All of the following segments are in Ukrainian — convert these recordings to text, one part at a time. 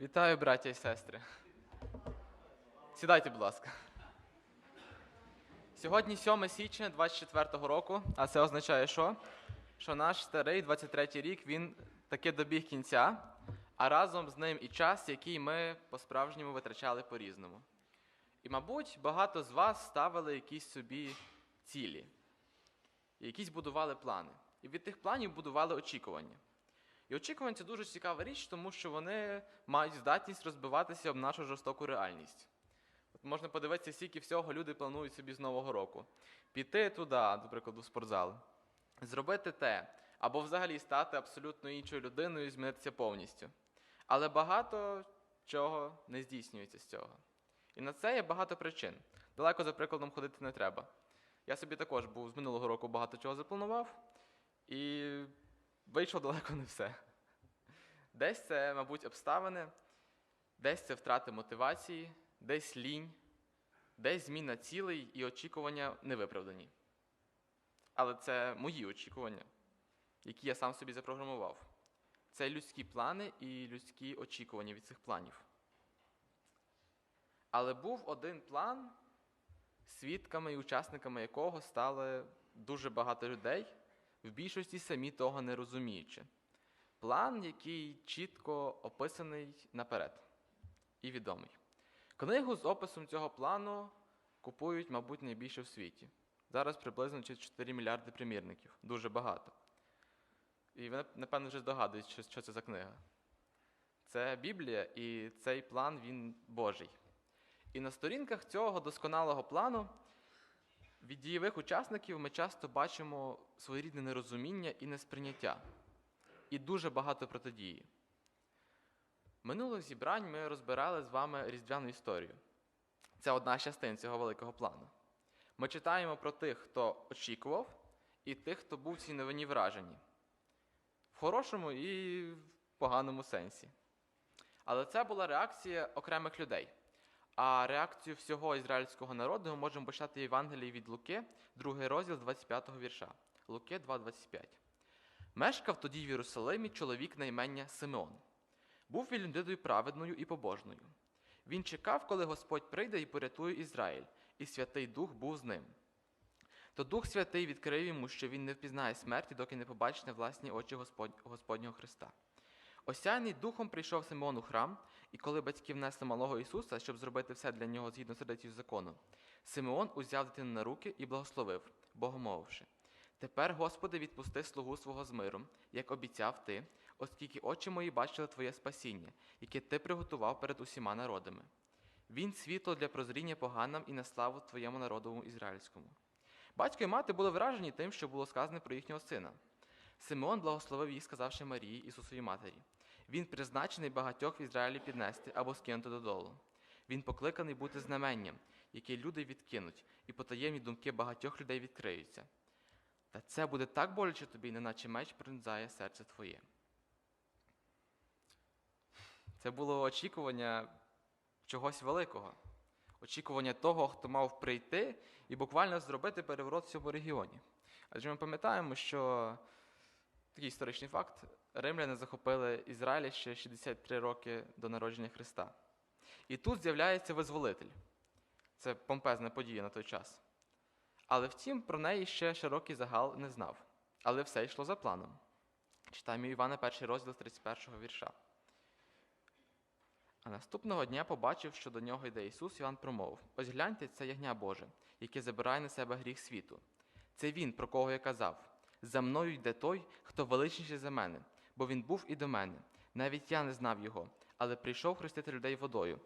Вітаю, браття і сестри. Сідайте, будь ласка. Сьогодні 7 січня 24-го року, а це означає, що? Що наш старий 23-й рік він таки добіг кінця, а разом з ним і час, який ми по-справжньому витрачали по-різному. І, мабуть, багато з вас ставили якісь собі цілі, якісь будували плани. І від тих планів будували очікування. І очікування це дуже цікава річ, тому що вони мають здатність розбиватися об нашу жорстоку реальність. От можна подивитися, скільки всього люди планують собі з Нового року. Піти туди, до прикладу, в спортзал, зробити те, або взагалі стати абсолютно іншою людиною і змінитися повністю. Але багато чого не здійснюється з цього. І на це є багато причин. Далеко за прикладом ходити не треба. Я собі також був з минулого року багато чого запланував, і вийшло далеко не все. Десь це, мабуть, обставини, десь це втрати мотивації, десь лінь, десь зміна цілей і очікування невиправдані. Але це мої очікування, які я сам собі запрограмував. Це людські плани і людські очікування від цих планів. Але був один план, свідками і учасниками якого стали дуже багато людей, в більшості самі того не розуміючи. План, який чітко описаний наперед і відомий. Книгу з описом цього плану купують, мабуть, найбільше в світі. Зараз приблизно 4 мільярди примірників. Дуже багато. І ви, напевно, вже здогадуєтесь, що, це за книга. Це Біблія, і цей план він Божий. І на сторінках цього досконалого плану від дієвих учасників ми часто бачимо своєрідне нерозуміння і несприйняття, і дуже багато протидії. Минулих зібрань ми розбирали з вами різдвяну історію. Це одна з частин цього великого плану. Ми читаємо про тих, хто очікував, і тих, хто був в цій новині вражені. В хорошому і в поганому сенсі. Але це була реакція окремих людей. А реакцію всього ізраїльського народу ми можемо почати Євангелії від Луки, другий розділ 25-го вірша. Луки 2,25. Мешкав тоді в Єрусалимі чоловік на імення Симеон. Був він людиною праведною і побожною. Він чекав, коли Господь прийде і порятує Ізраїль, і Святий Дух був з ним. То Дух Святий відкрив йому, що він не впізнає смерті, доки не побачить на власні очі Господь, Господнього Христа. Осяяний духом прийшов Симеон у храм, і коли батьки внесли малого Ісуса, щоб зробити все для нього згідно традицією закону, Симеон узяв дитину на руки і благословив, богомовивши. Тепер, Господи, відпусти слугу свого з миром, як обіцяв ти, оскільки очі мої бачили Твоє спасіння, яке ти приготував перед усіма народами. Він світло для прозріння поганам і на славу Твоєму народовому ізраїльському. Батько і мати були вражені тим, що було сказане про їхнього сина. Симеон благословив їх, сказавши Марії, Ісусовій матері. Він призначений багатьох в Ізраїлі піднести або скинути додолу. Він покликаний бути знаменням, яке люди відкинуть, і потаємні думки багатьох людей відкриються. Та це буде так боляче тобі, неначе меч пронзає серце твоє. Це було очікування чогось великого, очікування того, хто мав прийти і буквально зробити переворот в цьому регіоні. Адже ми пам'ятаємо, що такий історичний факт: римляни захопили Ізраїль ще 63 роки до народження Христа. І тут з'являється визволитель. Це помпезна подія на той час. Але втім, про неї ще широкий загал не знав. Але все йшло за планом. Читаємо Івана перший розділ з 31 вірша. А наступного дня побачив, що до нього йде Ісус, Іван промовив: Ось гляньте, це ягня Боже, яке забирає на себе гріх світу. Це він, про кого я казав. За мною йде той, хто величніший за мене, бо він був і до мене. Навіть я не знав його, але прийшов хрестити людей водою,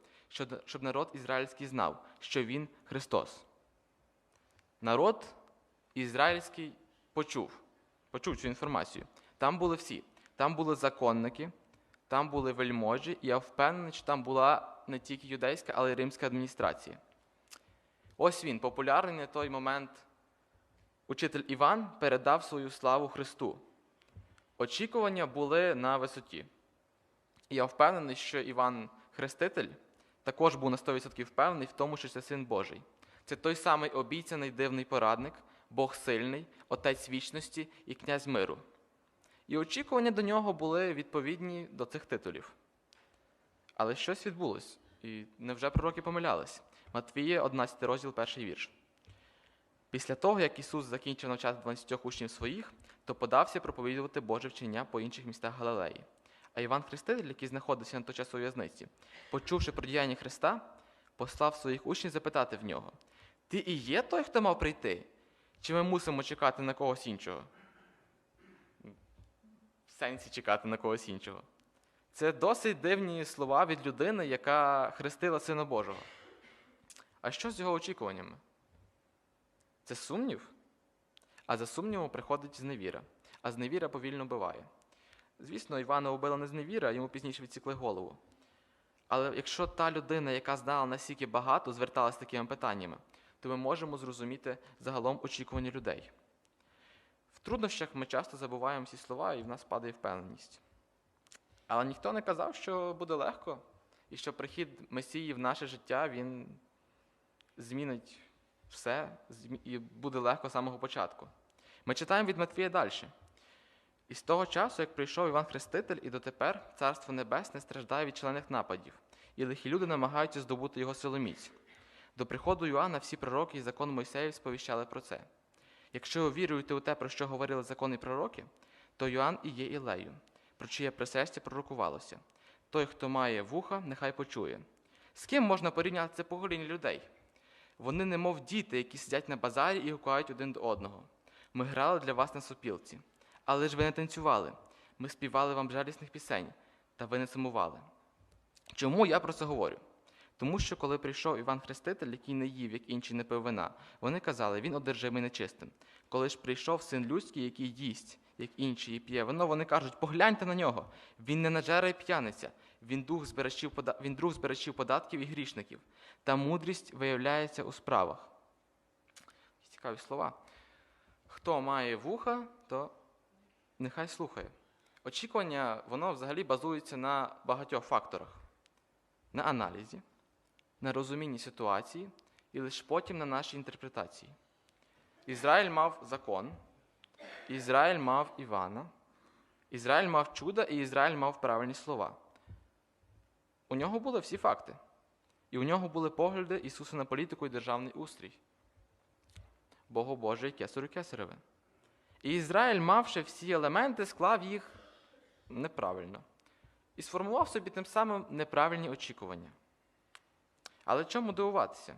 щоб народ ізраїльський знав, що він Христос. Народ ізраїльський почув, почув цю інформацію. Там були всі. Там були законники, там були вельможі, і я впевнений, що там була не тільки юдейська, але й римська адміністрація. Ось він, популярний на той момент учитель Іван, передав свою славу Христу. Очікування були на висоті. І я впевнений, що Іван Хреститель також був на 100% впевнений в тому, що це син Божий. Це той самий обіцяний дивний порадник, Бог сильний, Отець вічності і князь миру. І очікування до нього були відповідні до цих титулів. Але щось відбулось, і невже пророки помилялись? Матвіє, 11 розділ, перший вірш. Після того, як Ісус закінчив навчати 12 учнів своїх, то подався проповідувати Боже вчення по інших містах Галилеї. А Іван Хреститель, який знаходився на той час у в'язниці, почувши про діяння Христа, послав своїх учнів запитати в нього: Ти і є той, хто мав прийти? Чи ми мусимо чекати на когось іншого? В сенсі чекати на когось іншого. Це досить дивні слова від людини, яка хрестила Сина Божого. А що з його очікуваннями? Це сумнів? А за сумнівом приходить зневіра, а зневіра повільно биває. Звісно, Івана убила не зневіра, йому пізніше відсікли голову. Але якщо та людина, яка знала настільки багато, зверталася з такими питаннями, то ми можемо зрозуміти загалом очікування людей. В труднощах ми часто забуваємо ці слова, і в нас падає впевненість. Але ніхто не казав, що буде легко, і що прихід Месії в наше життя він змінить все і буде легко з самого початку. Ми читаємо від Матвія далі. І з того часу, як прийшов Іван Хреститель, і дотепер Царство Небесне страждає від членних нападів, і лихі люди намагаються здобути його силоміць. До приходу Йоанна всі пророки і закон Мойсеїв сповіщали про це. Якщо ви віруєте у те, про що говорили закони пророки, то Йоанн і є Ілею, про чиє присестя пророкувалося. Той, хто має вуха, нехай почує. З ким можна порівняти це покоління людей? Вони немов діти, які сидять на базарі і гукають один до одного. Ми грали для вас на сопілці, але ж ви не танцювали. Ми співали вам жалісних пісень, та ви не сумували. Чому я про це говорю? Тому що коли прийшов Іван Хреститель, який не їв, як інші не пив вина, вони казали, він одержимий нечистим. Коли ж прийшов син людський, який їсть, як інші і п'є вино, вони кажуть, погляньте на нього. Він не наджера і п'яниця, він, дух збирачів, він друг збирачів податків і грішників. Та мудрість виявляється у справах. Цікаві слова. Хто має вуха, то нехай слухає. Очікування, воно взагалі базується на багатьох факторах: на аналізі, на розумінні ситуації і лише потім на нашій інтерпретації. Ізраїль мав закон, Ізраїль мав Івана, Ізраїль мав чуда і Ізраїль мав правильні слова. У нього були всі факти. І у нього були погляди Ісуса на політику і державний устрій. Богу Боже і кесарю кесареве. І Ізраїль, мавши всі елементи, склав їх неправильно і сформував собі тим самим неправильні очікування. Але чому дивуватися?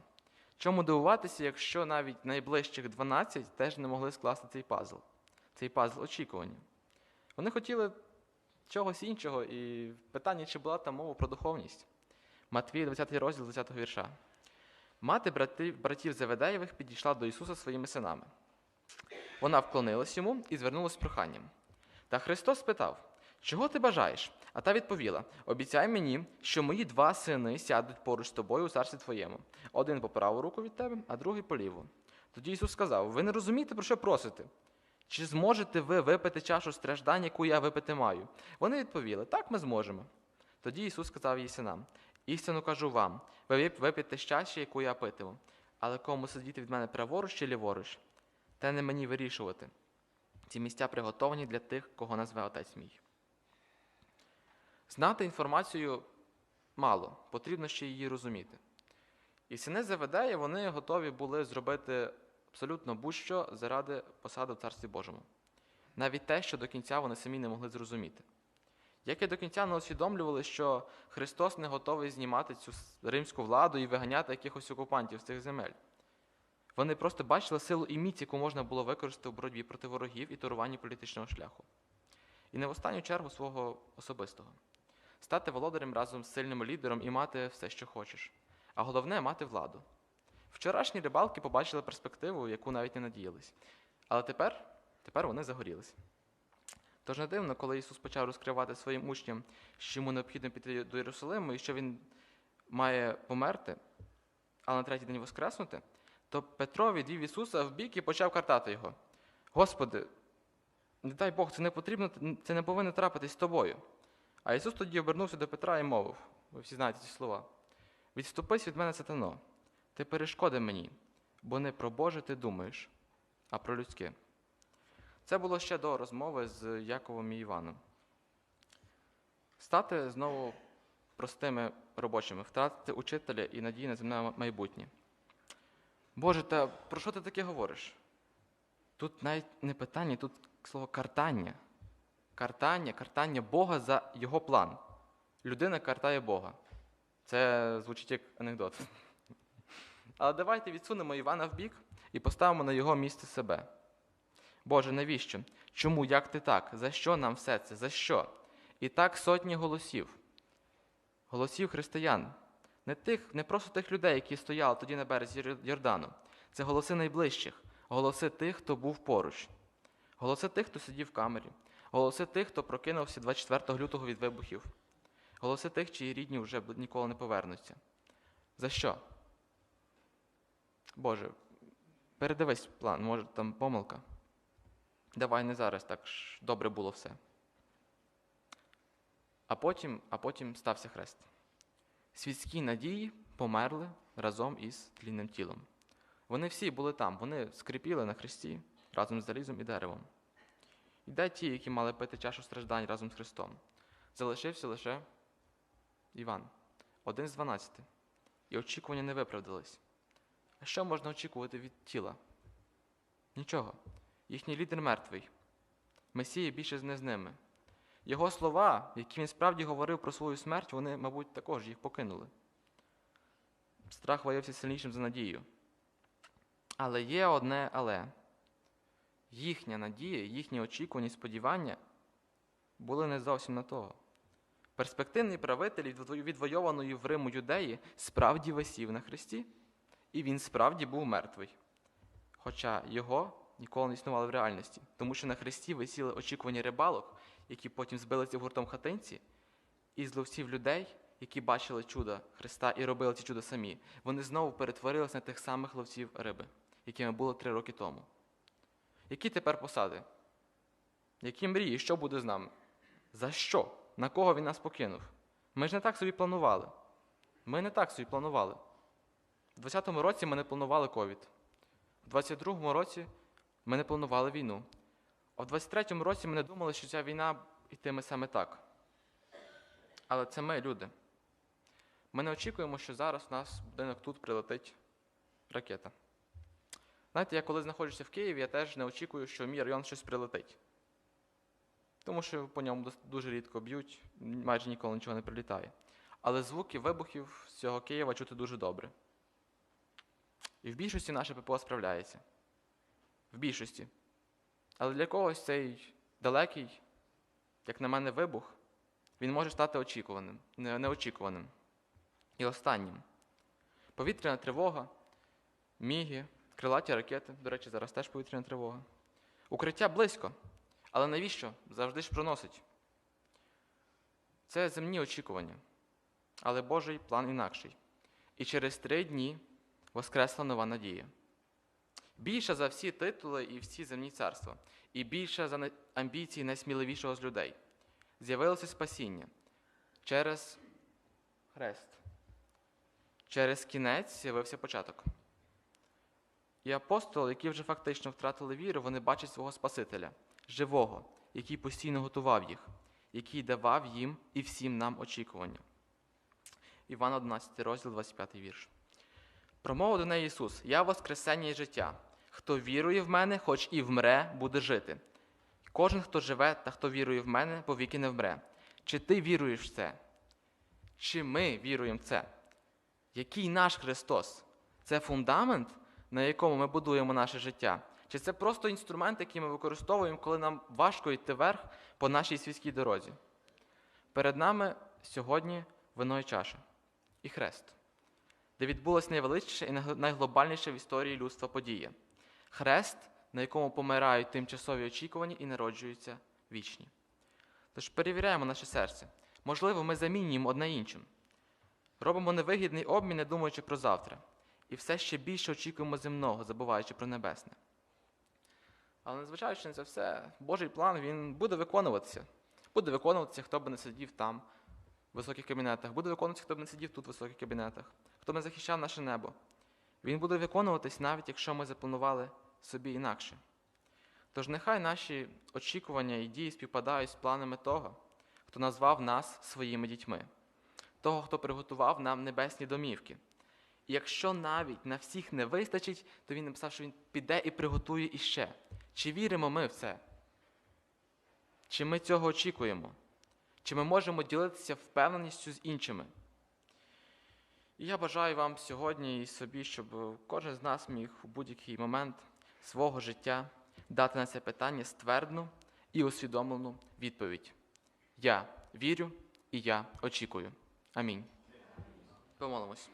Чому дивуватися, якщо навіть найближчих 12 теж не могли скласти цей пазл, цей пазл очікування? Вони хотіли чогось іншого, і питання, чи була там мова про духовність. Матвій, 20 розділ 20 вірша. Мати братів, братів Заведеєвих підійшла до Ісуса своїми синами. Вона вклонилась йому і звернулася з проханням. Та Христос спитав: Чого ти бажаєш? А та відповіла: Обіцяй мені, що мої два сини сядуть поруч з тобою у царстві твоєму, один по праву руку від тебе, а другий по ліву. Тоді Ісус сказав: Ви не розумієте, про що просите? Чи зможете ви випити чашу страждань, яку я випити маю? Вони відповіли: Так, ми зможемо. Тоді Ісус сказав їй синам: Істину кажу вам, ви вип- вип'єте чаші, яку я питиму, але кому сидіти від мене праворуч чи ліворуч, те не мені вирішувати. Ці місця приготовані для тих, кого назве Отець мій. Знати інформацію мало, потрібно ще її розуміти. І сини Заведея вони готові були зробити абсолютно будь-що заради посади в Царстві Божому. Навіть те, що до кінця вони самі не могли зрозуміти. Як і до кінця не усвідомлювали, що Христос не готовий знімати цю римську владу і виганяти якихось окупантів з цих земель. Вони просто бачили силу і міць, яку можна було використати у боротьбі проти ворогів і туруванні політичного шляху. І не в останню чергу свого особистого. Стати володарем разом з сильним лідером і мати все, що хочеш. А головне мати владу. Вчорашні рибалки побачили перспективу, яку навіть не надіялись. Але тепер, тепер вони загорілись. Тож не дивно, коли Ісус почав розкривати своїм учням, що йому необхідно піти до Єрусалиму і що Він має померти, а на третій день воскреснути, то Петро відвів Ісуса в бік і почав картати його. Господи, не дай Бог, це не потрібно, це не повинно трапитись з тобою. А Ісус тоді обернувся до Петра і мовив: ви всі знаєте ці слова. Відступись від мене, сатано, ти перешкоди мені, бо не про Боже ти думаєш, а про людське. Це було ще до розмови з Яковом і Іваном. Стати знову простими робочими, втратити учителя і надії на земне майбутнє. Боже, та про що ти таке говориш? Тут навіть не питання, тут слово картання. Картання, картання Бога за його план. Людина картає Бога. Це звучить як анекдот. Але давайте відсунемо Івана в бік і поставимо на його місце себе. Боже, навіщо? Чому, як ти так? За що нам все це? За що? І так сотні голосів. Голосів християн. Не тих, не просто тих людей, які стояли тоді на березі Йордану. Це голоси найближчих, голоси тих, хто був поруч, голоси тих, хто сидів в камері, голоси тих, хто прокинувся 24 лютого від вибухів, голоси тих, чиї рідні вже ніколи не повернуться. За що? Боже, передивись план, може там помилка. Давай не зараз так ж добре було все. А потім, а потім стався хрест. Світські надії померли разом із тлінним тілом. Вони всі були там, вони скрипіли на хресті разом з залізом і деревом. І де ті, які мали пити чашу страждань разом з Христом? Залишився лише Іван, один з дванадцяти. І очікування не виправдались. А що можна очікувати від тіла? Нічого. Їхній лідер мертвий. Месія більше не з ними. Його слова, які він справді говорив про свою смерть, вони, мабуть, також їх покинули. Страх виявився сильнішим за надію. Але є одне але. Їхня надія, їхні очікування і сподівання були не зовсім на того. Перспективний правитель від відвойованої в Риму юдеї справді висів на хресті, і він справді був мертвий. Хоча його ніколи не існувало в реальності, тому що на хресті висіли очікування рибалок, які потім збилися гуртом хатинці, і зловців людей, які бачили чудо Христа і робили ці чуда самі, вони знову перетворилися на тих самих ловців риби, якими були три роки тому. Які тепер посади? Які мрії, що буде з нами? За що? На кого він нас покинув? Ми ж не так собі планували. Ми не так собі планували. У 20-му році ми не планували ковід. У 22-му році ми не планували війну. А в 23-му році ми не думали, що ця війна йтиме саме так. Але це ми, люди. Ми не очікуємо, що зараз у нас будинок тут прилетить ракета. Знаєте, я коли знаходжуся в Києві, я теж не очікую, що в мій район щось прилетить. Тому що по ньому дуже рідко б'ють, майже ніколи нічого не прилітає. Але звуки вибухів з цього Києва чути дуже добре. І в більшості наше ППО справляється. В більшості. Але для когось цей далекий, як на мене, вибух, він може стати очікуваним, неочікуваним. І останнім. Повітряна тривога, міги, крилаті ракети, до речі, зараз теж повітряна тривога. Укриття близько. Але навіщо? Завжди ж проносить. Це земні очікування. Але Божий план інакший. І через три дні воскресла нова надія. Більша за всі титули і всі земні царства, і більша за амбіції найсміливішого з людей. З'явилося спасіння через хрест. Через кінець з'явився початок. І апостоли, які вже фактично втратили віру, вони бачать свого Спасителя, живого, який постійно готував їх, який давав їм і всім нам очікування. Іван 11, розділ 25 вірш. Промовив до неї Ісус: Я Воскресення і життя. Хто вірує в мене, хоч і вмре, буде жити. Кожен, хто живе та хто вірує в мене, повіки не вмре. Чи ти віруєш в це? Чи ми віруємо в це? Який наш Христос? Це фундамент, на якому ми будуємо наше життя? Чи це просто інструмент, який ми використовуємо, коли нам важко йти вверх по нашій світській дорозі? Перед нами сьогодні вино і чаша і хрест, де відбулася найвеличніша і найгл- найглобальніша в історії людства подія. Хрест, на якому помирають тимчасові очікування і народжуються вічні. Тож перевіряємо наше серце. Можливо, ми замінюємо одне іншим. Робимо невигідний обмін, не думаючи про завтра. І все ще більше очікуємо земного, забуваючи про небесне. Але незважаючи на це все, Божий план він буде виконуватися. Буде виконуватися, хто би не сидів там, в високих кабінетах, буде виконуватися, хто б не сидів тут в високих кабінетах, хто б не захищав наше небо. Він буде виконуватись, навіть якщо ми запланували собі інакше. Тож нехай наші очікування і дії співпадають з планами того, хто назвав нас своїми дітьми, того, хто приготував нам небесні домівки. Якщо навіть на всіх не вистачить, то він написав, що він піде і приготує іще. Чи віримо ми в це? Чи ми цього очікуємо? Чи ми можемо ділитися впевненістю з іншими? І я бажаю вам сьогодні і собі, щоб кожен з нас міг у будь-який момент свого життя дати на це питання ствердну і усвідомлену відповідь. Я вірю і я очікую. Амінь. Помолимось.